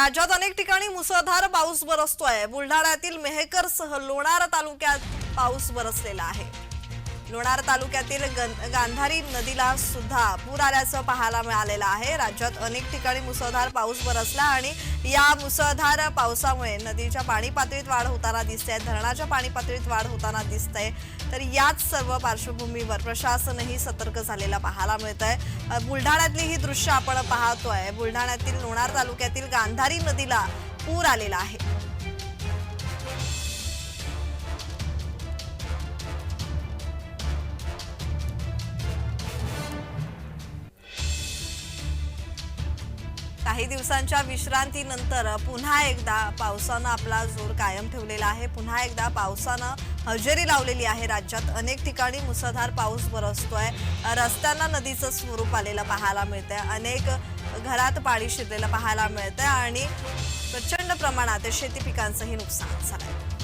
राज्यात अनेक ठिकाणी मुसळधार पाऊस बरसतोय. बुलढाण्यातील मेहकरसह लोणार तालुक्यात पाऊस बरसलेला आहे. लोणार तालुक्यातील गं- गांधारी नदीला सुद्धा पूर आल्याचं पाहायला मिळालेलं आहे. राज्यात अनेक ठिकाणी मुसळधार पाऊस बरसला आणि या मुसळधार पावसामुळे नदीच्या पाणी पातळीत वाढ होताना दिसते धरणाच्या पाणी पातळीत वाढ होताना दिसते. तर याच सर्व पार्श्वभूमीवर प्रशासनही सतर्क झालेला पाहायला मिळत आहे बुलढाण्यातली ही दृश्य आपण पाहतोय. बुलढाण्यातील लोणार तालुक्यातील गांधारी नदीला पूर आलेला आहे. काही दिवसांच्या विश्रांतीनंतर पुन्हा एकदा पावसानं आपला जोर कायम ठेवलेला आहे. पुन्हा एकदा पावसानं हजेरी लावलेली आहे राज्यात. अनेक ठिकाणी मुसळधार पाऊस बरसतोय. रस्त्यांना नदीचं स्वरूप आलेलं पाहायला मिळतंय. अनेक घरात पाणी शिरलेलं पाहायला मिळतंय आणि प्रचंड प्रमाणात शेती पिकांचंही नुकसान झालंय.